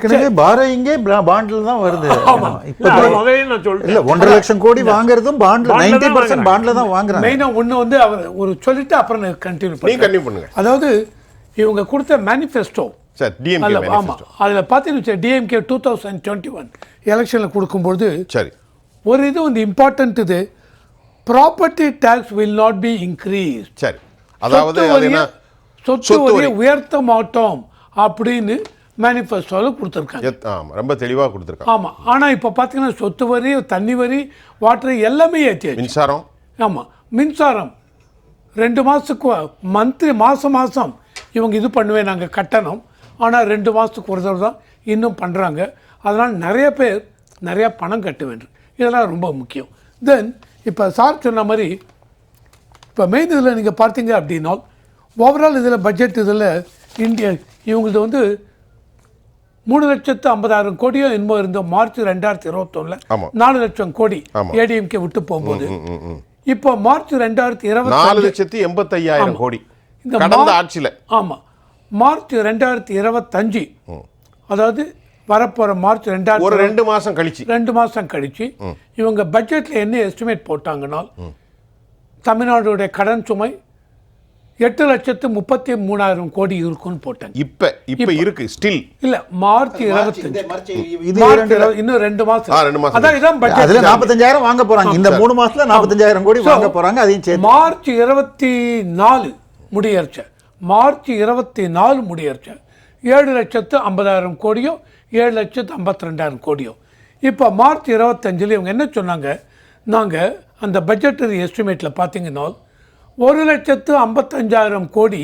ஏற்கனவே பாரோயிங்கே பாண்ட்ல தான் வருது. ஆமா. இப்ப இல்ல, ஒன்றரை லட்சம் கோடி வாங்குறதும் பாண்ட்ல நைன்டி பர்சன்ட். பாண்ட்ல தான் வாங்குறாங்க. மெயினா ஒண்ணு வந்து அவர் ஒரு சொல்லிட்டு அப்புறம் கண்டினியூ பண்ணி கண்டினியூ பண்ணுங்க. அதாவது இவங்க கொடுத்த மேனிஃபெஸ்டோ சார் டிஎம்கே அல்ல ஆமா. மேனிஃபெஸ்டோ அதுல பார்த்தீங்கன்னா DMK two thousand twenty one எலெக்ஷனில் கொடுக்கும்போது சரி. ஒரு இது வந்து இம்பார்ட்டன்ட் இது. Property tax will not be increase சரி. அதாவது சொத்து வரியை வரி. உயர்த்த மாட்டோம் அப்படின்னு மேனிஃபெஸ்டோவில் கொடுத்துருக்காங்க. எத்- ஆமா ரொம்ப தெளிவா கொடுத்துருக்காங்க. ஆமா ஆனா இப்போ பார்த்தீங்கன்னா சொத்து வரி தண்ணி வரி வாட்டர் எல்லாமே ஏற்றியாச்சு மின்சாரம்? ஆமா மின்சாரம். ரெண்டு மாதத்துக்கு மந்த்லி மாதம் மாதம் இவங்க இது பண்ணுவேன் நாங்கள் கட்டணம். ஆனால் ரெண்டு மாதத்துக்கு ஒரு தடவை தான் இன்னும் பண்ணுறாங்க அதனால் நிறைய பேர் நிறைய பணம் கட்ட வேண்டும். இதெல்லாம் ரொம்ப முக்கியம். தென் இப்போ சார் சொன்ன மாதிரி இப்போ மெயின் இதில் நீங்கள் பார்த்தீங்க அப்படின்னா ஓவரால் இதில் பட்ஜெட் இதில் இந்தியா இவங்களது வந்து மூணு லட்சத்து ஐம்பதாயிரம் கோடியோ என்னமோ இருந்தோம் மார்ச் ரெண்டாயிரத்தி இருபத்தொன்னில். நாலு லட்சம் கோடி. ஏடிஎம்கே விட்டு போகும்போது. இப்போ மார்ச் ரெண்டாயிரத்தி நாலு இருபத்தி லட்சத்தி எண்பத்தையாயிரம் கோடி. இந்த கடந்த ஆட்சியில. ஆமா. மார்ச் ரெண்டாயிரத்தி இருபத்தஞ்சு. அதாவது வரப்போற மார்ச் ஒரு ரெண்டாயிரத்தி ரெண்டு மாசம் கழிச்சு. ரெண்டு மாசம் கழிச்சு இவங்க பட்ஜெட்ல என்ன எஸ்டிமேட் போட்டாங்கன்னா தமிழ்நாடுடைய கடன் சுமை எட்டு லட்சத்து முப்பத்தி மூணாயிரம் கோடி இருக்கும்னு போட்டாங்க இப்ப இப்ப இருக்கு ஸ்டில் இல்ல மார்ச் இருபத்தஞ்சு. இன்னும் ரெண்டு மாசம். ஆ, ரெண்டு மாசம். அதான் இதான் அதுல பட்ஜெட் நாற்பத்தஞ்சாயிரம் வாங்க போறாங்க. இந்த மூணு மாசத்துல நாற்பத்தஞ்சாயிரம் கோடி வாங்க போறாங்க அதையும் சேர்த்து. மார்ச் இருபத்தி நாலு முடியறச்ச. மார்ச் இருபத்தி நாலு முடியறச்ச. ஏழு லட்சத்து ஐம்பதாயிரம் கோடியோ ஏழு லட்சத்து ஐம்பத்தி ரெண்டாயிரம் கோடியோ. இப்போ மார்ச் இருபத்தஞ்சில் இவங்க என்ன சொன்னாங்க? நாங்கள் அந்த பட்ஜெட்டரி எஸ்டிமேட்டில் பார்த்தீங்கன்னா ஒரு லட்சத்து ஐம்பத்தஞ்சாயிரம் கோடி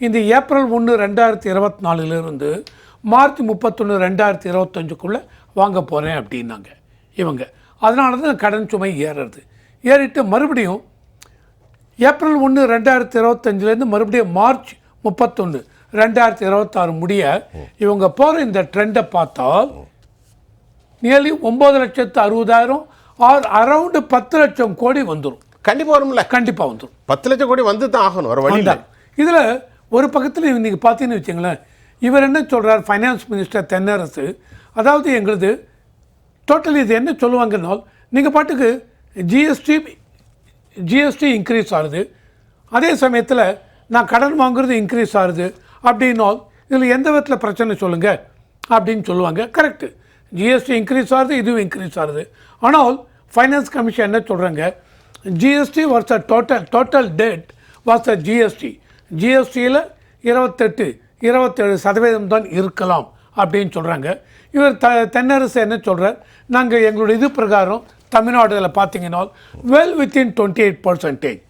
இந்த ஏப்ரல் ஒன்று ரெண்டாயிரத்தி இருபத்தி நாலுலேருந்து மார்ச் முப்பத்தொன்று ரெண்டாயிரத்தி இருபத்தஞ்சுக்குள்ளே வாங்க போகிறேன் அப்படின்னாங்க இவங்க. அதனால தான் கடன் சுமை ஏறுறது. ஏறிட்டு மறுபடியும் ஏப்ரல் ஒன்று ரெண்டாயிரத்தி இருபத்தஞ்சிலேருந்து மறுபடியும் மார்ச் முப்பத்தொன்று ரெண்டாயிரத்தி இருபத்தாறு முடிய இவங்க போகிற இந்த ட்ரெண்டை பார்த்தா நியர்லி ஒம்பது லட்சத்து அறுபதாயிரம் ஆர் அரவுண்டு பத்து லட்சம் கோடி வந்துடும் கண்டிப்பா வரும்ல. கண்டிப்பாக வந்துடும் பத்து லட்சம் கோடி வந்து தான் ஆகணும் ஒரு வழி இதில் ஒரு பக்கத்தில் நீங்கள் பார்த்தீங்கன்னு வச்சுங்களேன் இவர் என்ன சொல்றார் ஃபைனான்ஸ் மினிஸ்டர் தென்னரசு அதாவது எங்களுது டோட்டல் இது என்ன சொல்லுவாங்கன்னா நீங்கள் பாட்டுக்கு ஜிஎஸ்டி ஜிஎஸ்டி இன்க்ரீஸ் ஆகுது. அதே சமயத்தில் நான் கடன் வாங்குறது இன்க்ரீஸ் ஆகுது. அப்படின்னால் இதில் எந்த விதத்தில் பிரச்சனை சொல்லுங்கள் அப்படின்னு சொல்லுவாங்க. கரெக்டு ஜிஎஸ்டி இன்க்ரீஸ் ஆகுது இதுவும் இன்க்ரீஸ் ஆகுது. ஆனால் ஃபைனான்ஸ் கமிஷன் என்ன சொல்கிறாங்க GST was uh total total debt was uh GST ஜிஎஸ்டியில் இருபத்தெட்டு இருபத்தேழு சதவீதம் தான் இருக்கலாம் அப்படின்னு சொல்கிறாங்க இவர் த தென்னரசு என்ன சொல்கிறார் நாங்கள் எங்களுடைய இது பிரகாரம் தமிழ்நாடுல பார்த்தீங்கன்னா well within twenty eight percentage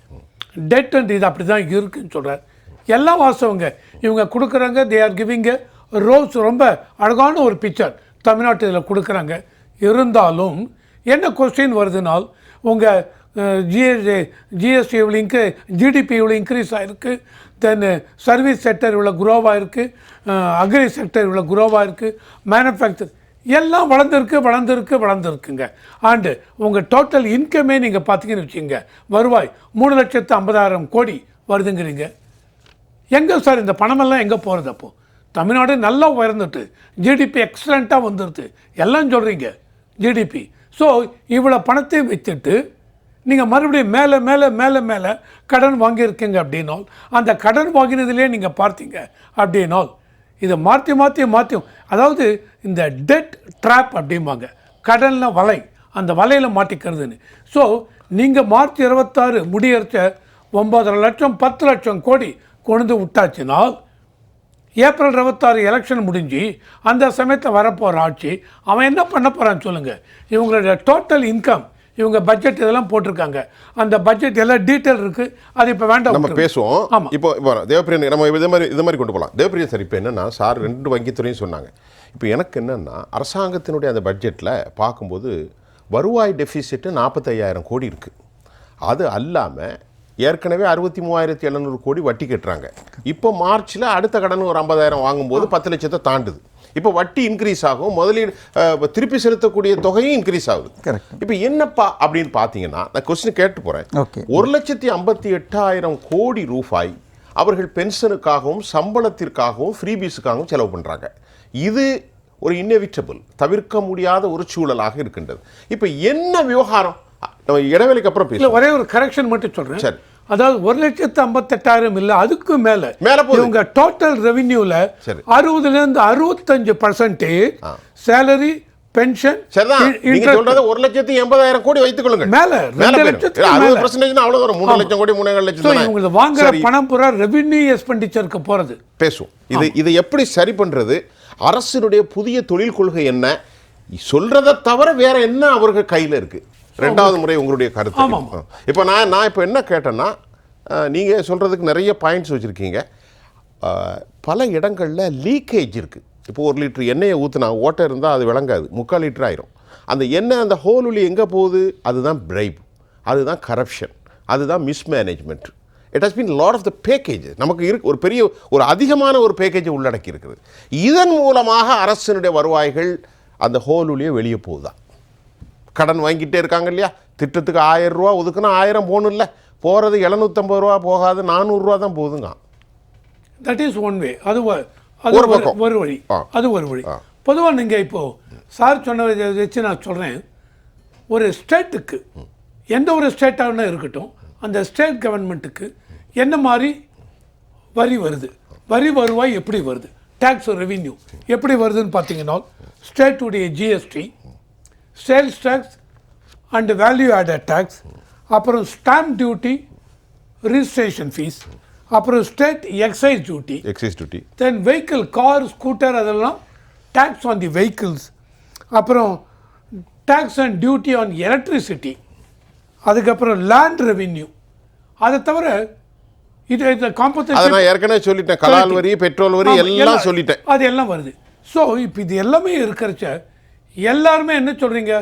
debt and இது அப்படி தான் இருக்குன்னு சொல்கிறார் எல்லாம் வாசவங்க இவங்க கொடுக்குறாங்க தே ஆர் கிவிங்க ரோஸ் ரொம்ப அழகான ஒரு பிக்சர் தமிழ்நாட்டு இதில் கொடுக்குறாங்க. இருந்தாலும் என்ன கொஸ்டின் வருதுனால் உங்கள் ஜிஎஸ்டி ஜிஎஸ்டி இவ்வளோ இன்க்ரீ ஜிடிபி இவ்வளோ இன்க்ரீஸ் ஆகிருக்கு தென் சர்வீஸ் செக்டர் இவ்வளோ குரோவாக இருக்குது அக்ரி செக்டர் இவ்வளோ குரோவாக இருக்குது மேனுஃபேக்சர் எல்லாம் வளர்ந்துருக்கு வளர்ந்துருக்கு வளர்ந்துருக்குங்க. ஆண்டு உங்கள் டோட்டல் இன்கமே நீங்கள் பார்த்தீங்கன்னு வச்சுங்க வருவாய் மூணு லட்சத்து ஐம்பதாயிரம் கோடி வருதுங்கிறீங்க. எங்கே சார் இந்த பணமெல்லாம் எங்கே போகிறது அப்போது தமிழ்நாடு நல்லா உயர்ந்துட்டு ஜிடிபி எக்ஸலண்ட்டாக வந்துடுது எல்லாம் சொல்கிறீங்க ஜிடிபி ஸோ இவ்வளோ பணத்தையும் வச்சுட்டு நீங்கள் மறுபடியும் மேலே மேலே மேலே மேலே கடன் வாங்கியிருக்கீங்க அப்படின்னால் அந்த கடன் வாங்கினதுலேயே நீங்கள் பார்த்தீங்க அப்படின்னால் இதை மாற்றி மாற்றி மாற்றியும் அதாவது இந்த டெட் ட்ராப் அப்படிம்பாங்க கடனில் வலை அந்த வலையில் மாட்டிக்கிறதுன்னு. ஸோ நீங்கள் மார்ச் இருபத்தாறு முடியறச்ச ஒம்பதரை லட்சம் பத்து லட்சம் கோடி கொண்டு விட்டாச்சுனால் ஏப்ரல் இருபத்தாறு எலெக்ஷன் முடிஞ்சு அந்த சமயத்தில் வரப்போகிற ஆட்சி அவன் என்ன பண்ண போகிறான்னு சொல்லுங்கள் இவங்களுடைய டோட்டல் இன்கம் இவங்க பட்ஜெட் இதெல்லாம் போட்டிருக்காங்க. அந்த பட்ஜெட் எல்லாம் டீட்டெயில் இருக்குது அது இப்போ வேண்டாம் நம்ம. பேசுவோம். ஆமா. இப்போ இப்போ தேவப்பிரியன் நம்ம இது மாதிரி இது மாதிரி கொண்டு போகலாம் தேவப்பிரியன் சார் இப்போ என்னன்னா சார் ரெண்டு வங்கித்துறையும் சொன்னாங்க. இப்போ எனக்கு என்னன்னா அரசாங்கத்தினுடைய அந்த பட்ஜெட்டில் பார்க்கும்போது வருவாய் டெபிசிட்டு நாற்பத்தையாயிரம் கோடி இருக்குது அது அல்லாமல் ஏற்கனவே அறுபத்தி மூவாயிரத்தி எழுநூறு கோடி வட்டி கட்டுறாங்க. இப்போ மார்ச்சில் அடுத்த கடன் ஒரு ஐம்பதாயிரம் வாங்கும்போது பத்து லட்சத்தை தாண்டுது. இப்போ வட்டி இன்க்ரீஸ் ஆகும் முதலீடு திருப்பி செலுத்தக்கூடிய தொகையும் இன்க்ரீஸ் ஆகுது. இப்போ என்னப்பா அப்படின்னு பார்த்தீங்கன்னா நான் கொஸ்டின் கேட்டு போகிறேன். ஒரு லட்சத்தி ஐம்பத்தி எட்டாயிரம் கோடி ரூபாய் அவர்கள் பென்ஷனுக்காகவும் சம்பளத்திற்காகவும் ஃப்ரீபீஸுக்காகவும் செலவு பண்ணுறாங்க இது ஒரு இன்னெவிட்டபிள் தவிர்க்க முடியாத ஒரு சூழலாக இருக்கின்றது. இப்போ என்ன விவகாரம்? நம்ம இடைவெளிக்கு அப்புறம் ஒரே ஒரு கரெக்ஷன் மட்டும் சொல்றேன். சரி. அதாவது ஒரு லட்சத்து ஐம்பத்தெட்டாயிரம் இல்ல அதுக்கு மேல. இவங்க டோட்டல் ரெவென்யூல சரி. அறுபதுல இருந்து அறுபத்தஞ்சு பர்சன்டேஜ் சேலரி பென்ஷன் சொல்றது ஒரு லட்சத்தி எண்பதாயிரம் கோடி வைத்துக் கொள்ளுங்கள் மேல, ரெண்டு லட்சத்துக்கு. அறுபது. பர்சன்டேஜ் அவ்வளவு வரும் மூணு லட்சம் கோடி மூணு லட்சம். இவங்களுக்கு வாங்குற பணம் பூரா ரெவென்யூ எக்ஸ்பெண்டிச்சருக்கு போறது. பேசுவோம். இது இதை எப்படி சரி பண்றது? அரசினுடைய புதிய தொழில் கொள்கை என்ன? சொல்றதை தவிர வேற என்ன அவர்கள் கையில இருக்கு? ரெண்டாவது முறை உங்களுடைய கருத்து. இப்போ நான் நான் இப்போ என்ன கேட்டேன்னா அஹ், நீங்க சொல்றதுக்கு நிறைய பாயிண்ட்ஸ் வச்சிருக்கீங்க. பல இடங்கள்ல லீக்கேஜ் இருக்கு. இப்போ ஒரு லிட்டர் எண்ணெயை ஊற்றினா ஓட்டை இருந்தால் அது விளங்காது. முக்கால் லிட்டர் ஆயிரும். அந்த எண்ணெய் அந்த ஹோல் உள்ள எங்கே போகுது? அதுதான் பிரைப் அதுதான் கரப்ஷன் அதுதான் mismanagement it has been lot of the package நமக்கு இருக்கு ஒரு பெரிய ஒரு அதிகமான ஒரு பேக்கேஜை உள்ளடக்கி இருக்குது இதன் மூலமாக அரசினுடைய வருவாய்கள் அந்த ஹோலுலேயே வெளியே போகுதா? கடன் வாங்கிட்டே இருக்காங்க இல்லையா? திட்டத்துக்கு ஆயிரம் ரூபா ஒதுக்குனா ஆயிரம் போகணும் இல்லை போகிறது எழுநூற்றம்பது ரூபா போகாது நானூறுரூவா தான் போகுதுங்க. தட் இஸ் ஒன் வே அது ஒரு ஒரு பக்கம். ஒரு வழி. அது ஒரு வழி. பொதுவா நீங்க இப்போ சார் சொன்னதை வச்சு நான் சொல்றேன். ஒரு ஸ்டேட்டுக்கு எந்த ஒரு ஸ்டேட்டாக இருக்கட்டும் அந்த ஸ்டேட் கவர்மெண்ட்டுக்கு என்ன மாதிரி வரி வருது? வரி வருவாய் எப்படி வருது? டேக்ஸ் ரெவின்யூ எப்படி வருதுன்னு பார்த்தீங்கன்னா ஸ்டேட்டுடைய GST sales tax and value added tax அப்புறம் ஸ்டாம்ப் டியூட்டி ரிஜிஸ்ட்ரேஷன் ஃபீஸ் அப்புறம் state excise duty excise duty then vehicle car scooter அதெல்லாம் டேக்ஸ் ஆன் தி வெஹிக்கிள்ஸ் அப்புறம் tax and duty on electricity அதுக்கப்புறம் land revenue அதை தவிர இது இந்த compensation நான் ஏற்கனவே சொல்லிட்டேன். கலால் வரி பெட்ரோல் வரி எல்லாம் சொல்லிட்டேன். அது எல்லாம் வருது. ஸோ இப்போ இது எல்லாமே இருக்கிறச்ச எல்லாருமே என்ன சொல்கிறீங்க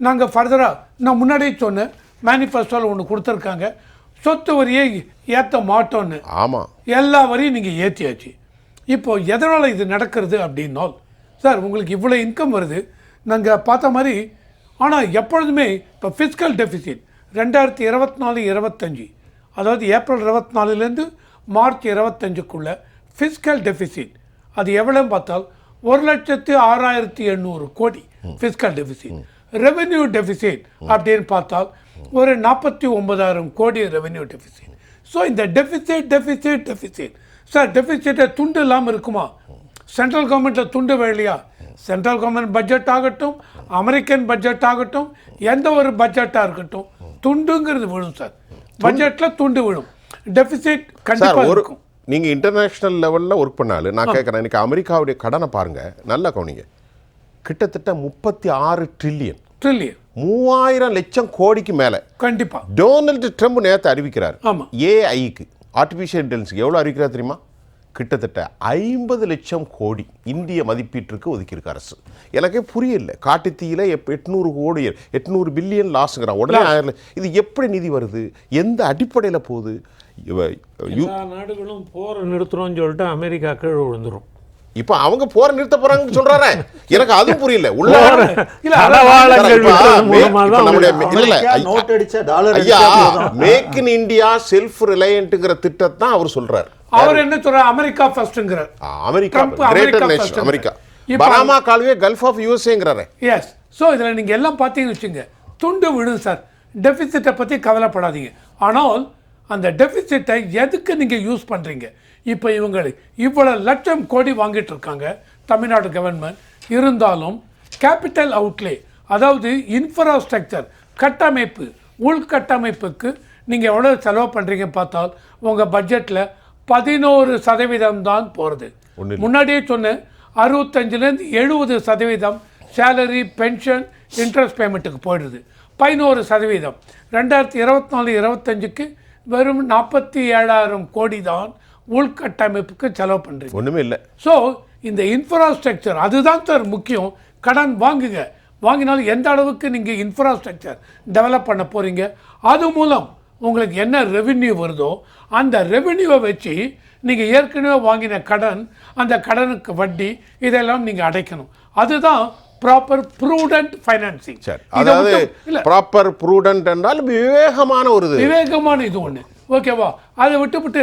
நாங்கள் ஃபர்தராக நான் முன்னாடியே சொன்னேன் மேனிஃபெஸ்டோவில் ஒன்று கொடுத்துருக்காங்க. சொத்து வரியை ஏற்ற மாட்டோன்னு ஆமாம் எல்லா வரியும் நீங்கள் ஏற்றியாச்சு இப்போ எதனால் இது நடக்கிறது அப்படின்னால் சார் உங்களுக்கு இவ்வளோ இன்கம் வருது. நாங்கள் பார்த்த மாதிரி ஆனால் எப்பொழுதுமே இப்போ ஃபிஸ்கல் டெபிசிட் ரெண்டாயிரத்தி இருபத்தி நாலு இருபத்தஞ்சி அதாவது ஏப்ரல் இருபத்தி நாலுலேருந்து மார்ச் இருபத்தஞ்சுக்குள்ள ஃபிஸ்கல் டெபிசிட் அது எவ்வளோன்னு பார்த்தால் ஒரு லட்சத்து ஆறாயிரத்தி எண்ணூறு கோடி ஃபிஸ்கல் டெபிசிட் ரெவென்யூ டெபிசிட் அப்படின்னு பார்த்தால் ஒரு நாற்பத்தி ஒன்பதாயிரம் கோடி ரெவென்யூ டெபிசிட் ஸோ இந்த டெபிசிட் டெபிசிட் டெபிசிட் சார் டெபிசிட்டை துண்டு இல்லாமல் இருக்குமா? சென்ட்ரல் கவர்மெண்ட்டில் துண்டு வேலையா? சென்ட்ரல் கவர்மெண்ட் பட்ஜெட் ஆகட்டும் அமெரிக்கன் பட்ஜெட் ஆகட்டும் எந்த ஒரு பட்ஜெட்டாக இருக்கட்டும் துண்டுங்கிறது விழும் சார் பட்ஜெட்டில் துண்டு விழும். டெபிசிட் கண்டிப்பாக இருக்கும். நீங்கள் இன்டர்நேஷ்னல் லெவலில் ஒர்க் பண்ணாலும் நான் கேட்குறேன் இன்னைக்கு அமெரிக்காவுடைய கடனை பாருங்க. நல்லா கவனிங்க. கிட்டத்தட்ட முப்பத்தி ஆறு ட்ரில்லியன் ட்ரில்லியன் மூவாயிரம் லட்சம் கோடிக்கு மேலே. கண்டிப்பாக டொனால்டு ட்ரம்ப் நேற்று அறிவிக்கிறார். ஏஐக்கு ஆர்டிஃபிஷியல் இன்டெலிஜென்ஸ்க்கு எவ்வளோ அறிவிக்கிறார் தெரியுமா? கிட்டத்தட்ட ஐம்பது லட்சம் கோடி இந்திய மதிப்பீட்டிற்கு ஒதுக்கியிருக்கு அரசு. எனக்கே புரியல. காட்டுத்தீயில எப் எட்நூறு கோடி எட்நூறு பில்லியன் லாஸ்ங்கிறான் உடனே ஆயிரம் இது எப்படி நிதி வருது? எந்த அடிப்படையில் போகுது? நாடுகளும் போரை நிறுத்துறோம்னு சொல்லிட்டு அமெரிக்கா கீழே விழுந்துரும். இப்ப அவங்க போற நிறுத்த போறாங்கன்னு சொல்றாரே. எனக்கு அதுவும் புரியல. உள்ள. மேக் இன் இந்தியா செல்ஃப் ரிலையன்ட்ங்கிற திட்டத்தை தான் அவர் சொல்றாரு. அவர் என்ன சொல்றார்? America ஃபர்ஸ்ட்ங்கிறார் America greater America nation America. இப்ப- பனாமா கால்வே கல்ஃப் ஆஃப் யூஎஸ்ஏங்கிறாரு எஸ் ஸோ இதில் நீங்கள் எல்லாம் பார்த்தீங்கன்னு வச்சுங்க துண்டு விழும் சார் டெபிசிட்டை பற்றி கவலைப்படாதீங்க. ஆனால் அந்த டெபிசிட்டை எதுக்கு நீங்கள் யூஸ் பண்ணுறீங்க இப்போ இவங்க இவ்வளோ லட்சம் கோடி வாங்கிட்டு இருக்காங்க தமிழ்நாடு கவர்மெண்ட் இருந்தாலும் கேபிட்டல் அவுட்லே அதாவது இன்ஃப்ராஸ்ட்ரக்சர் கட்டமைப்பு உள்கட்டமைப்புக்கு நீங்கள் எவ்வளோ செலவு பண்ணுறீங்க பார்த்தால் உங்கள் பட்ஜெட்டில் பதினோரு சதவீதம் தான் போகிறது முன்னாடியே சொன்னேன் அறுபத்தஞ்சிலேருந்து எழுபது சதவீதம் சேலரி பென்ஷன் இன்ட்ரெஸ்ட் பேமெண்ட்டுக்கு போயிடுது. பதினோரு சதவீதம். ரெண்டாயிரத்தி இருபத்தி நாலு இருபத்தஞ்சுக்கு வெறும் நாற்பத்தி ஏழாயிரம் கோடி தான் உள்கட்டமைப்புக்கு செலவு பண்ணுறீங்க ஒண்ணுமே இல்ல. ஸோ இந்த இன்ஃப்ராஸ்ட்ரக்சர் அதுதான் சார் முக்கியம். கடன் வாங்குங்க. வாங்கினாலும் எந்த அளவுக்கு நீங்கள் இன்ஃப்ராஸ்ட்ரக்சர் டெவலப் பண்ண போகிறீங்க அது மூலம் உங்களுக்கு என்ன ரெவென்யூ வருதோ அந்த ரெவென்யூவை வச்சு நீங்கள் ஏற்கனவே வாங்கின கடன் அந்த கடனுக்கு வட்டி இதெல்லாம் நீங்கள் அடைக்கணும். அதுதான் ப்ராப்பர் ப்ரூடென்ட் ஃபைனான்சிங் சரி. அதாவது இல்லை. ப்ராப்பர் ப்ரூடன்ட் என்றால் விவேகமான ஒரு இது. விவேகமான இது ஒன்று ஓகேவா? அதை விட்டுவிட்டு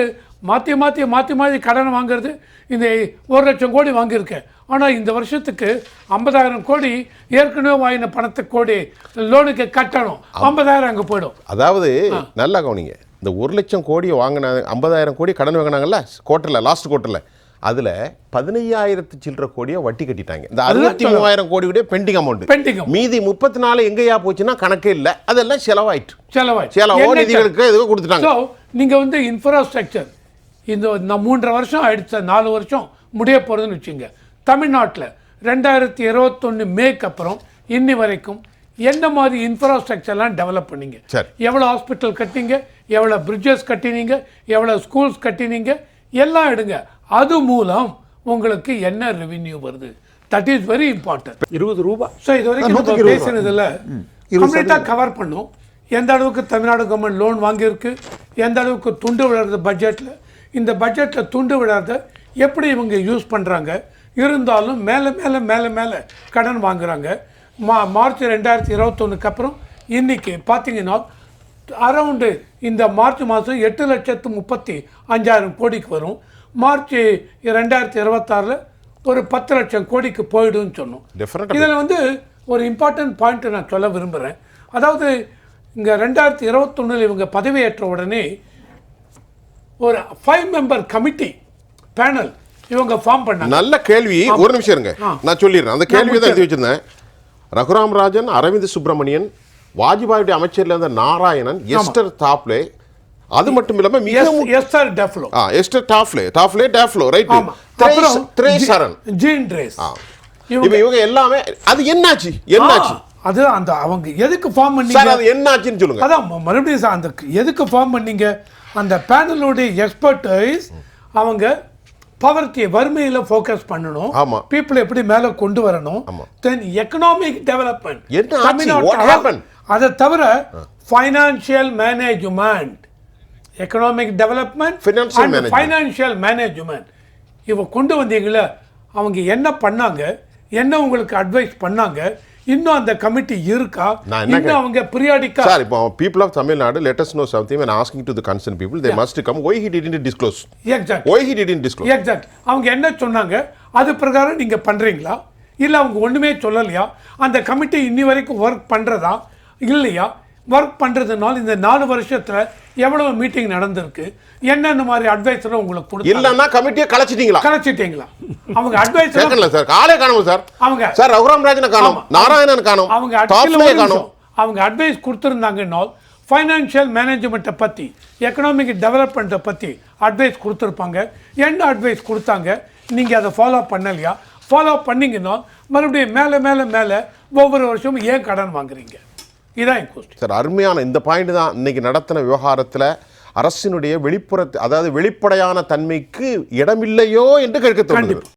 மாற்றி மாற்றி மாற்றி மாற்றி கடன் வாங்குறது இந்த ஒரு லட்சம் கோடி வாங்கியிருக்கேன். ஆனால் இந்த வருஷத்துக்கு ஐம்பதாயிரம் கோடி ஏற்கனவே வாங்கின பணத்தை கோடி லோனுக்கு கட்டணும். ஐம்பதாயிரம் அங்கே போயிடும். அதாவது நல்லா கவனிங்க. இந்த ஒரு லட்சம் கோடியை வாங்கின ஐம்பதாயிரம் கோடி கடன் வாங்கினாங்கல்ல குவார்ட்டரில் லாஸ்ட் குவார்ட்டரில் அதில் பதினையாயிரத்து சில்லற கோடியை வட்டி கட்டிட்டாங்க. இந்த அறுபத்தி மூவாயிரம் கோடி விட பெண்டிங் அமௌண்ட் amount. மீதி முப்பத்தி நாலு எங்கேயா போச்சுன்னா கணக்கே இல்லை. அதெல்லாம் செலவாயிட்டு செலவாய் செலவோ நிதிகளுக்கு எதுவும் கொடுத்துட்டாங்க. நீங்கள் வந்து இன்ஃப்ராஸ்ட்ரக்சர் இந்த மூன்றரை வருஷம் ஆயிடுச்சு நாலு வருஷம் முடிய போகிறதுன்னு வச்சுங்க. தமிழ்நாட்டில் ரெண்டாயிரத்தி இருபத்தொன்று மேக்கு அப்புறம் இன்னி வரைக்கும் என்ன மாதிரி இன்ஃப்ராஸ்ட்ரக்சர்லாம் டெவலப் பண்ணீங்க? சரி. எவ்வளோ ஹாஸ்பிட்டல் கட்டினீங்க? எவ்வளோ பிரிட்ஜஸ் கட்டினீங்க? எவ்வளோ ஸ்கூல்ஸ் கட்டினீங்க? எல்லாம் எடுங்க. அது மூலம் உங்களுக்கு என்ன ரெவின்யூ வருது? தட் இஸ் வெரி இம்பார்ட்டன்ட் இருபது ரூபா. ஸோ இது வரைக்கும் பேசினதில் கம்ப்ளீட்டாக கவர் பண்ணோம். எந்த அளவுக்கு தமிழ்நாடு கவர்மெண்ட் லோன் வாங்கியிருக்கு? எந்த அளவுக்கு துண்டு விடுறது பட்ஜெட்டில் இந்த பட்ஜெட்டில் துண்டு விடாத எப்படி இவங்க யூஸ் பண்ணுறாங்க இருந்தாலும் மேலே மேலே மேலே மேலே கடன் வாங்குறாங்க. மா மார்ச் ரெண்டாயிரத்தி இருபத்தொன்னுக்கு அப்புறம் இன்னைக்கு பார்த்தீங்கன்னா அரவுண்டு இந்த மார்ச் மாதம் எட்டு லட்சத்து முப்பத்தி அஞ்சாயிரம் கோடிக்கு வரும். மார்ச் ரெண்டாயிரத்தி இருபத்தாறில் ஒரு பத்து லட்சம் கோடிக்கு போயிடும்னு சொன்னோம். இதில் வந்து ஒரு இம்பார்ட்டன்ட் பாயிண்ட் நான் சொல்ல விரும்புகிறேன் அதாவது இங்கே ரெண்டாயிரத்தி இருபத்தொன்னில் இவங்க பதவியேற்ற உடனே ஒரு ஃபைவ் மெம்பர் கமிட்டி பேனல் இவங்க ஃபார்ம் பண்ணாங்க. நல்ல கேள்வி. ஒரு நிமிஷம் இருங்க. நான் சொல்லிடுறேன். அந்த கேள்வி தான் எடுத்து வச்சிருந்தேன். ரகுராம் ராஜன் அரவிந்த் சுப்பிரமணியன் வாஜ்பாயுடைய அமைச்சர்ல இருந்த நாராயணன் எஸ்டர் தாப்லே அது மட்டும் இல்லாம மிக S Esther Duflo uh Esther Duflo Duflo Duflo right அப்புறம் த்ரேசரன் ஜீன் ட்ரேஸ் இப்போ இவங்க எல்லாமே அது என்னாச்சு? என்னாச்சு? அது அந்த அவங்க எதுக்கு ஃபார்ம் சார் பண்ணீங்க அது என்னாச்சுன்னு சொல்லுங்க. அதான் மறுபடியும் சார், அந்த எதுக்கு ஃபார்ம் பண்ணீங்க? அந்த பேனலுடைய எக்ஸ்பர்டைஸ் அவங்க பவர்ட்டி வறுமையில ஃபோக்கஸ் பண்ணணும். ஆமா. பீப்புள் எப்படி மேல கொண்டு வரணும். Then economic development happened? அதை தவிர financial management economic development management. Financial management இவ கொண்டு வந்தீங்களே அவங்க என்ன பண்ணாங்க என்ன உங்களுக்கு அட்வைஸ் பண்ணாங்க இன்னும் அந்த கமிட்டி இருக்கா? இன்னும் அவங்க பீரியாடிக்கா சார் இப்போ people of Tamil Nadu let's know something when asking to the concerned people they must come. Why he didn't disclose? Exact why he didn't disclose? Exact அவங்க என்ன சொன்னாங்க அது பிரகாரம் நீங்க பண்றீங்களா? இல்ல அவங்க ஒண்ணுமே சொல்லலையா? அந்த கமிட்டி இன்னி வரைக்கும் ஒர்க் பண்றதா? இல்லையா? ஒர்க் பண்றதுனால இந்த நாலு வருஷத்துல எவ்வளவு மீட்டிங் நடந்திருக்கு? என்னென்ன மாதிரி அட்வைஸ் உங்களுக்கு கொடுத்தாங்க? இல்லன்னா கமிட்டியை கலைச்சிட்டீங்களா? கலைச்சிட்டீங்களா? அவங்க அட்வைஸ் கேட்கல சார் காலே காணும் சார். அவங்க சார் ரகுராம் ராஜனை காணும். நாராயணன் காணும் அவங்க காணும். அவங்க அட்வைஸ் கொடுத்துருந்தாங்கன்னா ஃபைனான்ஷியல் மேனேஜ்மெண்ட்டை பற்றி எக்கனாமிக் டெவலப்மெண்ட்டை பற்றி அட்வைஸ் கொடுத்துருப்பாங்க. என்ன அட்வைஸ் கொடுத்தாங்க? நீங்கள் அதை ஃபாலோ பண்ணலையா? ஃபாலோ பண்ணீங்கன்னா மறுபடியும் மேலே மேலே மேலே ஒவ்வொரு வருஷமும் ஏன் கடன் வாங்குறீங்க? இதான் சார் அருமையான இந்த பாயிண்ட் தான் இன்னைக்கு நடத்தின விவகாரத்தில் அரசினுடைய வெளிப்புற அதாவது வெளிப்படையான தன்மைக்கு இடமில்லையோ என்று கேட்க தோணுது